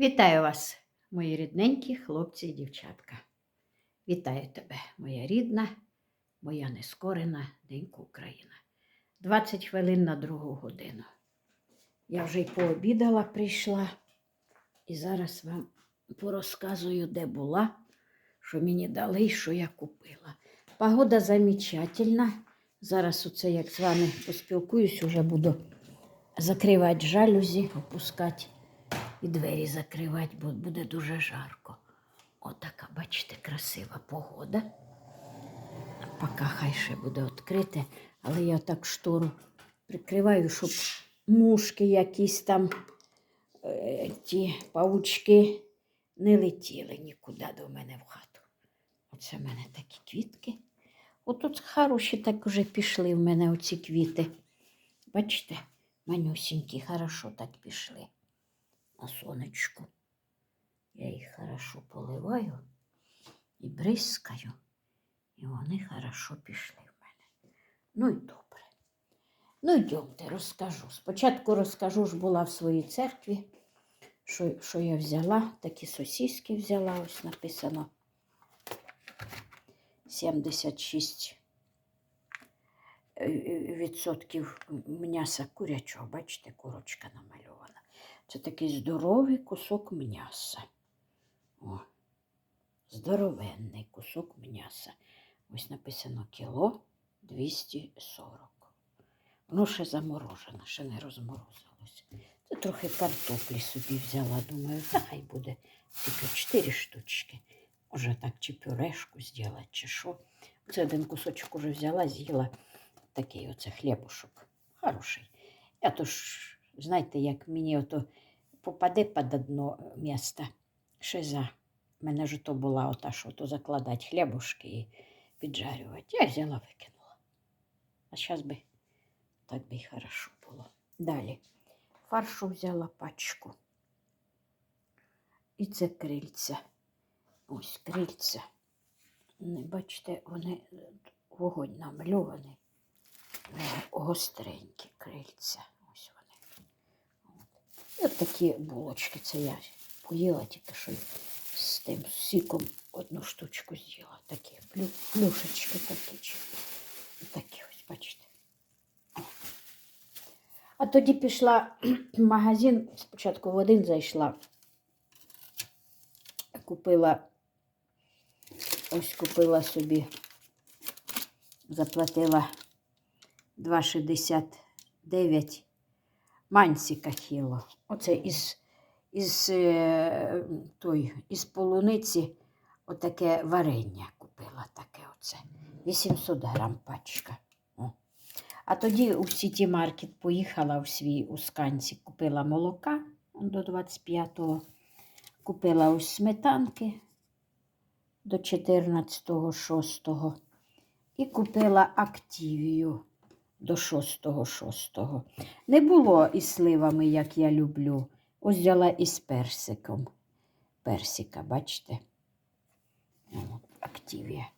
Вітаю вас, мої рідненькі хлопці і дівчатка. Вітаю тебе, моя рідна, моя нескорена денька Україна. 20 хвилин на другу годину. Я вже й пообідала прийшла і зараз вам порозказую, де була, що мені дали і що я купила. Погода замечательна. Зараз оце, як з вами поспілкуюсь, уже буду закривати жалюзі, опускати і двері закривати, бо буде дуже жарко. Отака, бачите, красива погода. Поки хай ще буде відкрите, але я так штору прикриваю, щоб мушки якісь там, е, ті павучки не летіли нікуди до мене в хату. Оце в мене такі квітки. Отут хороші так уже пішли в мене оці квіти. Бачите, манюсінькі, хорошо так пішли на сонечку. Я їх хорошо поливаю і бризкаю, і вони хорошо пішли в мене. Ну і добре. Ну, йдемте, розкажу. Спочатку розкажу, ж була в своїй церкві, що, що я взяла, такі сосиски взяла, ось написано 76 е, відсотків м'яса курячого, бачите, курочка намальована. Це такий здоровий кусок м'яса. О, здоровенний кусок м'яса. Ось написано кіло 240. Воно ще заморожене, ще не розморозилося. Це трохи картоплі собі взяла. Думаю, хай буде тільки 4 штучки. Може так чи пюрешку зробити, чи що. Це один кусочок уже взяла, з'їла такий оце хлібушок. Хороший. Я то ж, знаєте, як мені ото попаде під одно місце шиза. У мене ж то була ота, що то закладати хлібушки і піджарювати. Я взяла, викинула. А зараз би так би й хорошо було. Далі фаршу взяла пачку. І це крильця. Ось крильця. Бачите, вони е, вогонь намальований. Е, Гостренькі крильця. От. Такі булочки. Це я поїла тільки що з тим сіком одну штучку з'їла. Такі плю- плюшечки такі. Такі ось, бачите. А тоді пішла в магазин, спочатку в один зайшла, купила, ось купила собі, заплатила 2,69 мансіка кіло. Оце із, із, е, той, із полуниці отаке варення купила таке оце. 800 грам пачка. О. А тоді у сіті маркет поїхала в свій у сканці, купила молока до 25-го, купила ось сметанки до 14-го, 6-го і купила активію до 6-го, 6-го. Не було із сливами, як я люблю. Ось взяла із персиком. Персика, бачите? Активія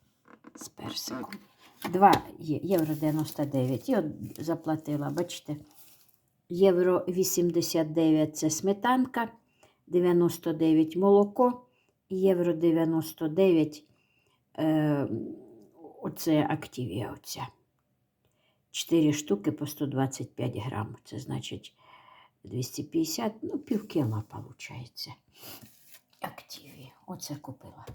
з персиком. 2 є- євро 99. І от заплатила, бачите, євро 89 це сметанка, 99 молоко, євро 99 е, оце активія оця. 4 штуки по 125 грам. Це значить 250, ну, пів кіла виходить. Активі. Оце купила.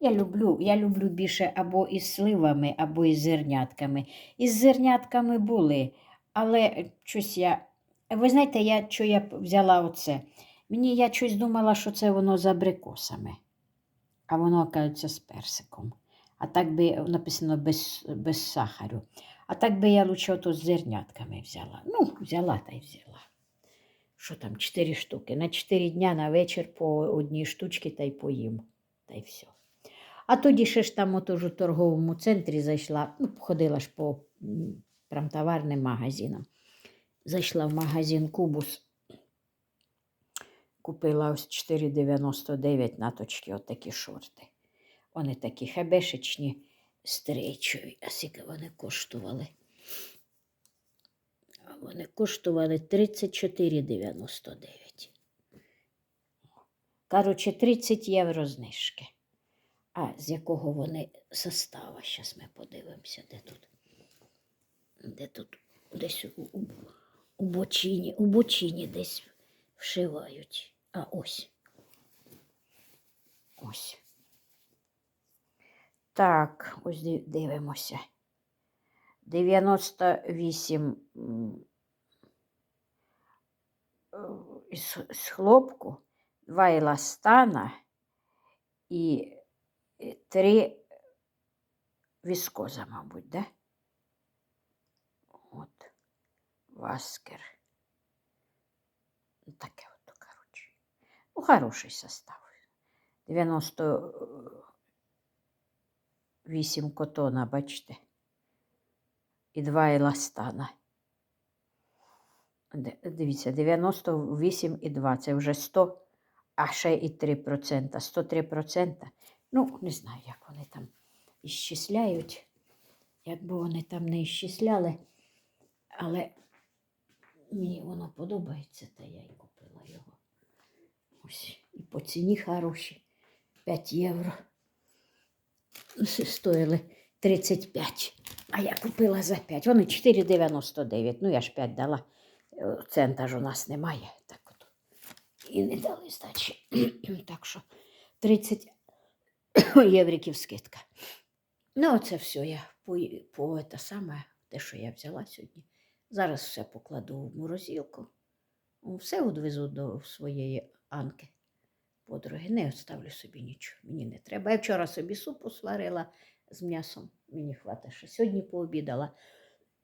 Я люблю, я люблю більше або із сливами, або із зернятками. Із зернятками були, але щось я. Ви знаєте, я, що я взяла оце? Мені я щось думала, що це воно з абрикосами, а воно, оказується, з персиком. А так би написано без, без сахару. А так би я лучше ото з зернятками взяла. Ну, взяла та й взяла. Що там, 4 штуки. На 4 дня на вечір по одній штучці та й поїм. Та й все. А тоді ще ж там отож у торговому центрі зайшла, ну, ходила ж по промтоварним магазинам. Зайшла в магазин Кубус. Купила ось 4,99 на точки отакі шорти. Вони такі хебешечні, стрічові. А скільки вони коштували? А Вони коштували 34,99. Коротше, 30 євро знижки. А з якого вони состава? Зараз ми подивимося, де тут. Де тут десь у, у, у бочині, у бочині десь вшивають. А ось. Ось. Так, ось дивимося. 98 м, е, з, хлопку, два еластана і е, три віскоза, мабуть, да? От. Васкер. Ну, Таке от, коротше. Ну, хороший состав. 98 котона, бачите. І два еластана. Д- Дивіться, 98 і 2. Це вже 100, а ще і 3%. 103 процента. Ну, не знаю, як вони там іщисляють. Якби вони там не іщисляли. Але мені воно подобається, та я й купила його. Ось. І по ціні хороші. 5 євро. Стоїли 35. А я купила за 5. Вони 4,99. Ну, я ж 5 дала. Е, Цента у нас немає. Так от. І не дали здачі. так що 30 євриків скидка. Ну, оце все я по, по те саме, те, що я взяла сьогодні. Зараз все покладу в морозилку. Все відвезу до своєї Анки. Подруги, не оставлю собі нічого. Мені не треба. Я вчора собі супу сварила з м'ясом. Мені хватить, що сьогодні пообідала.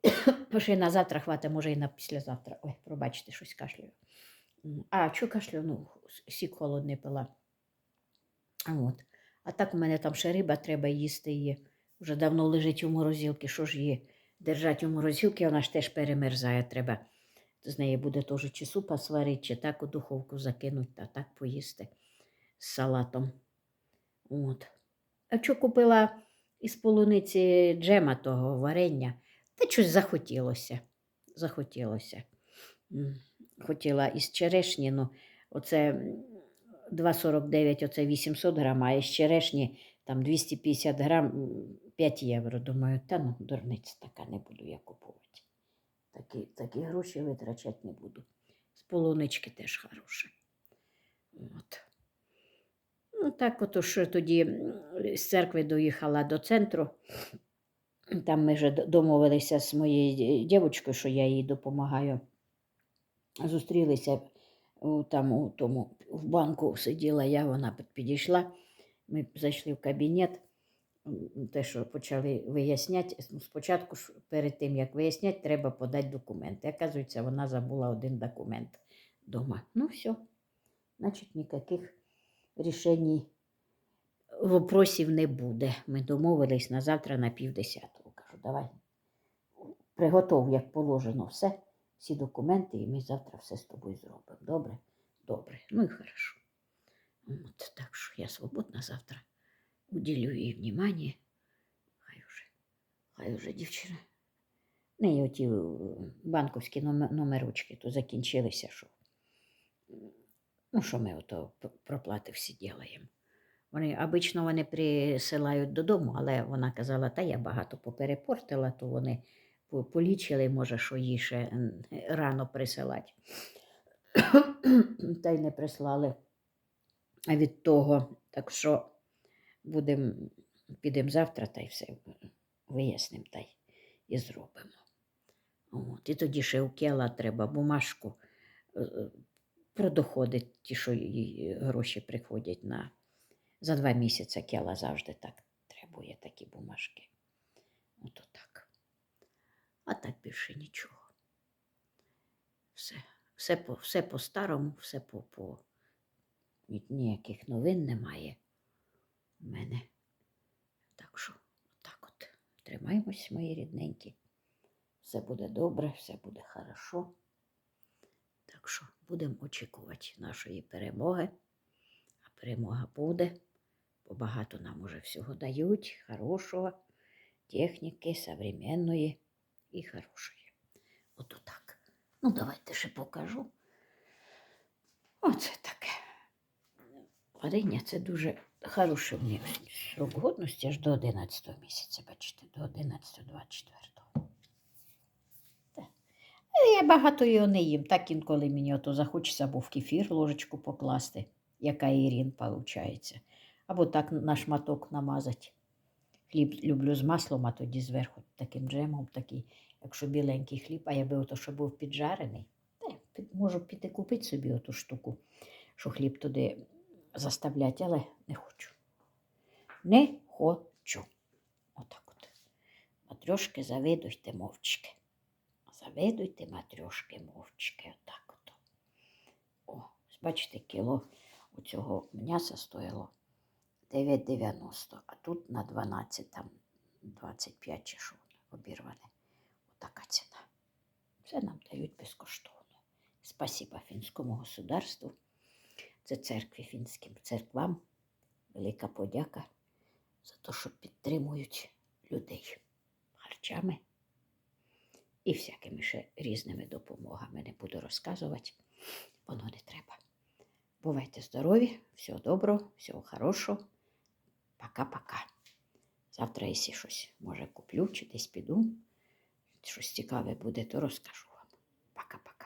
Ще на завтра хватить, може і на післязавтра. Ой, пробачте, щось кашлюю. А, що кашлю? Ну, сік холодний пила. А от. А так у мене там ще риба, треба їсти її. Вже давно лежить у морозилці. Що ж її держать у морозилці, вона ж теж перемерзає. Треба з неї буде теж чи супа сварити, чи так у духовку закинути, та так поїсти з салатом. От. А що купила із полуниці джема того варення? Та щось захотілося. Захотілося. Хотіла із черешні, ну, оце 2,49, оце 800 грам, а із черешні там 250 грам 5 євро. Думаю, та ну, дурниця така не буду я купувати. Такі, такі гроші витрачати не буду. З полунички теж хороше. От. Ну, так, ото що тоді з церкви доїхала до центру. Там ми вже домовилися з моєю дівчинкою, що я їй допомагаю. Зустрілися там у тому в банку сиділа я, вона підійшла. Ми зайшли в кабінет. Те, що почали виясняти, ну, спочатку перед тим, як виясняти, треба подати документи. Оказується, вона забула один документ вдома. Ну, все. Значить, ніяких рішень, вопросів не буде. Ми домовились на завтра на півдесятого. Кажу, давай приготов, як положено, все, всі документи, і ми завтра все з тобою зробимо. Добре? Добре. Ну і хорошо. От, так що я свободна завтра. Уділю їй внимание. Хай уже, хай уже дівчина. Не, оті е, банковські номе- номерочки то закінчилися, що. Ну, що ми ото проплати всі ділаємо. Вони обично вони присилають додому, але вона казала, та я багато поперепортила, то вони полічили, може, що їй ще рано присилати. Та й не прислали від того. Так що будемо, підемо завтра та й все вияснимо та й і зробимо. От. І тоді ще у Кела треба бумажку е, про доходи, ті, що їй гроші приходять на за два місяці Кела завжди так требує такі бумажки. Ото так. А так більше нічого. Все, все по, все по-старому, все по, по ніяких новин немає у мене. Так що, так от, тримаємось, мої рідненькі. Все буде добре, все буде хорошо. Так що будемо очікувати нашої перемоги. А перемога буде, бо багато нам уже всього дають, хорошого, техніки, современної і хорошої. Ото так. Ну, давайте ще покажу. Оце таке. варення це дуже хороший в срок годності аж до 11 місяця, бачите, до 11-24. Е, Я багато його не їм. Так інколи мені ото захочеться або в кефір ложечку покласти, яка ірін виходить. Або так на шматок намазати. Хліб люблю з маслом, а тоді зверху таким джемом, такий, якщо біленький хліб, а я би ото, що був піджарений. Та можу піти купити собі оту штуку, що хліб туди заставляти, але не хочу. Не хочу. Отак от. Матрьошки, завидуйте мовчки. Завидуйте, матрьошки, мовчки. Отак от. О, бачите, кіло оцього м'яса стоїло 9,90, а тут на 12, там 25 чи що обірване. Отака ціна. Це нам дають безкоштовно. Спасіба фінському государству. Це церкві фінським церквам. Велика подяка за те, що підтримують людей і всякими ще різними допомогами. Не буду розказувати, воно не треба. Бувайте здорові, всього доброго, всього хорошого. Пока-пока. Завтра, якщо щось може куплю чи десь піду, щось цікаве буде, то розкажу вам. Пока-пока.